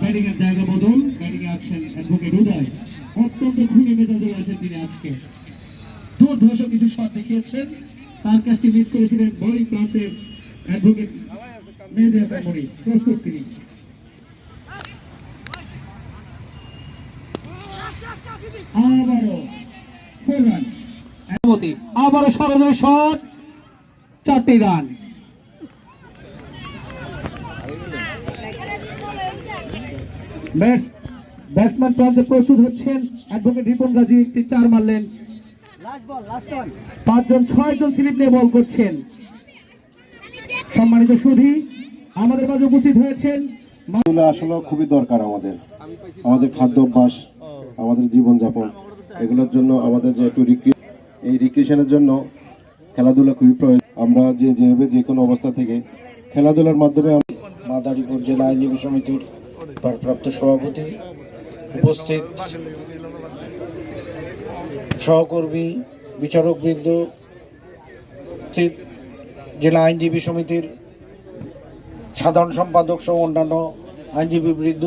Batting এর জায়গা বদল ব্যাটিং এ আছেন অ্যাডভোকেট উদয়। অত্যন্ত খুনে মেজাজে আছেন তিনি আজকে। কিছু শট দেখিয়েছেন। তার কাছটি মিস করেছিলেন বোলিং প্রান্তের অ্যাডভোকেট মেহেদি প্রস্তুত তিনি। আবারও ফোর রান। আবারও শট, চারটি রান। ব্যাটসম্যান প্রান্তে প্রস্তুত হচ্ছেন। অ্যাডভোকেট রিপন গাজী একটি চার মারলেন। পাঁচজন ছয়জন স্লিপ নিয়ে বল করছেন। সম্মানিত সুধী আমাদের মাঝে উপস্থিত হয়েছেন। আসলে খুবই দরকার আমাদের। আমাদের খাদ্য অভ্যাস আমাদের জীবনযাপন এগুলোর জন্য আমাদের যে একটু এই রিক্রিয়েশনের জন্য খেলাধুলা খুবই প্রয়োজন। আমরা যে যেভাবে যে কোনো অবস্থা থেকে খেলাধুলার মাধ্যমে মাদারীপুর জেলা আইনজীবী সমিতির ভারপ্রাপ্ত সভাপতি উপস্থিত সহকর্মী বিচারকবৃন্দ জেলা আইনজীবী সমিতির সাধারণ সম্পাদক সহ অন্যান্য আইনজীবী বৃন্দ